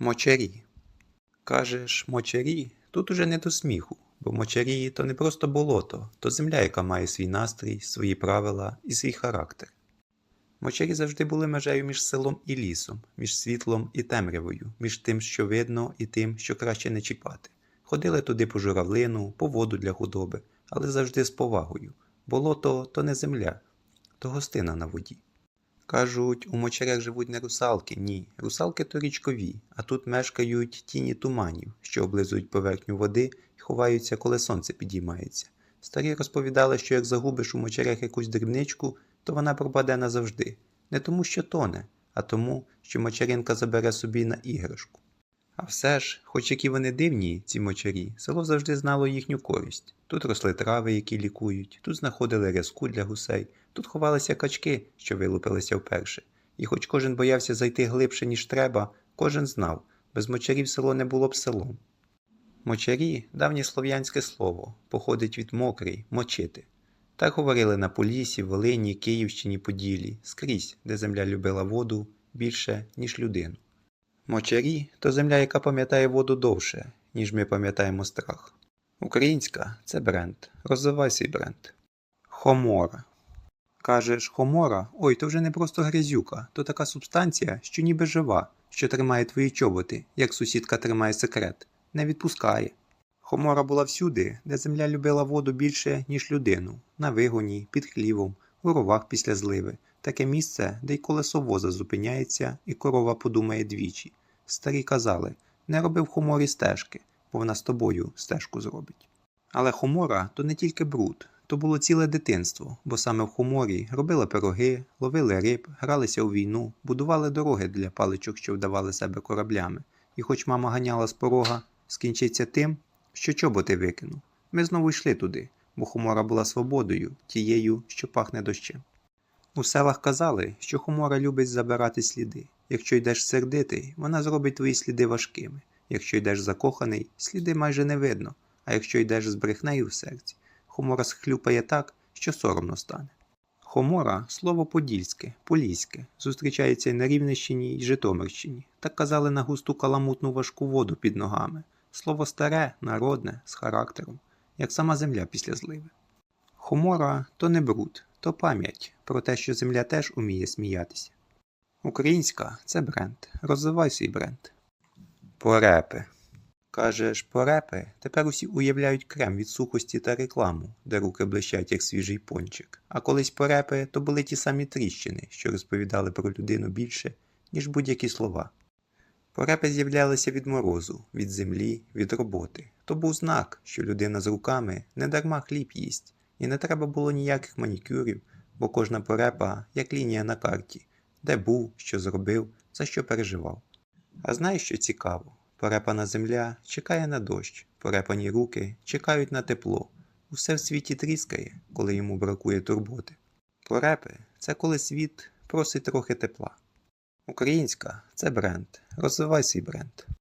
Мочарі. Кажеш, мочарі? Тут уже не до сміху, бо мочарі то не просто болото, то земля, яка має свій настрій, свої правила і свій характер. Мочарі завжди були межею між селом і лісом, між світлом і темрявою, між тим, що видно, і тим, що краще не чіпати. Ходили туди по журавлину, по воду для худоби, але завжди з повагою. Болото то не земля, то гостина на воді. Кажуть, у мочарях живуть не русалки, ні. Русалки то річкові, а тут мешкають тіні туманів, що облизують поверхню води і ховаються, коли сонце підіймається. Старі розповідали, що як загубиш у мочарях якусь дрібничку, то вона пропаде назавжди. Не тому, що тоне, а тому, що мочаринка забере собі на іграшку. А все ж, хоч які вони дивні, ці мочарі, село завжди знало їхню користь. Тут росли трави, які лікують, тут знаходили рязку для гусей, тут ховалися качки, що вилупилися вперше. І хоч кожен боявся зайти глибше, ніж треба, кожен знав, без мочарів село не було б селом. Мочарі давнє слов'янське слово, походить від мокрий, мочити. Так говорили на Поліссі, Волині, Київщині, Поділі, скрізь, де земля любила воду більше, ніж людину. Мочарі то земля, яка пам'ятає воду довше, ніж ми пам'ятаємо страх. Українська це бренд. Розвивай свій бренд. Хомора. Кажеш, хомора? Ой, то вже не просто грязюка, то така субстанція, що ніби жива, що тримає твої чоботи, як сусідка тримає секрет, не відпускає. Хомора була всюди, де земля любила воду більше, ніж людину, на вигоні, під хлівом, у ровах після зливи, таке місце, де й колесо воза зупиняється, і корова подумає двічі. Старі казали, не роби в хоморі стежки, бо вона з тобою стежку зробить. Але хомора то не тільки бруд, то було ціле дитинство, бо саме в хоморі робили пироги, ловили риб, гралися у війну, будували дороги для паличок, що вдавали себе кораблями. І хоч мама ганяла з порога, скінчиться тим, що чоботи викинув. Ми знову йшли туди, бо хомора була свободою, тією, що пахне дощем. У селах казали, що хомора любить забирати сліди. Якщо йдеш сердитий, вона зробить твої сліди важкими. Якщо йдеш закоханий, сліди майже не видно, а якщо йдеш з брехнею в серці, хомора схлюпає так, що соромно стане. Хомора слово подільське, поліське, зустрічається і на Рівненщині і Житомирщині. Так казали на густу каламутну важку воду під ногами. Слово старе, народне, з характером, як сама земля після зливи. Хомора то не бруд, то пам'ять про те, що земля теж уміє сміятися. Українська це бренд. Розвивай свій бренд. Порепи. Кажеш, порепи, тепер усі уявляють крем від сухості та рекламу, де руки блищать, як свіжий пончик. А колись порепи то були ті самі тріщини, що розповідали про людину більше, ніж будь-які слова. Порепи з'являлися від морозу, від землі, від роботи. То був знак, що людина з руками не дарма хліб їсть, і не треба було ніяких манікюрів, бо кожна порепа як лінія на карті, де був, що зробив, за що переживав. А знаєш, що цікаво? Порепана земля чекає на дощ, порепані руки чекають на тепло. Усе в світі тріскає, коли йому бракує турботи. Порепи це коли світ просить трохи тепла. Українська це бренд. Розвивай свій бренд.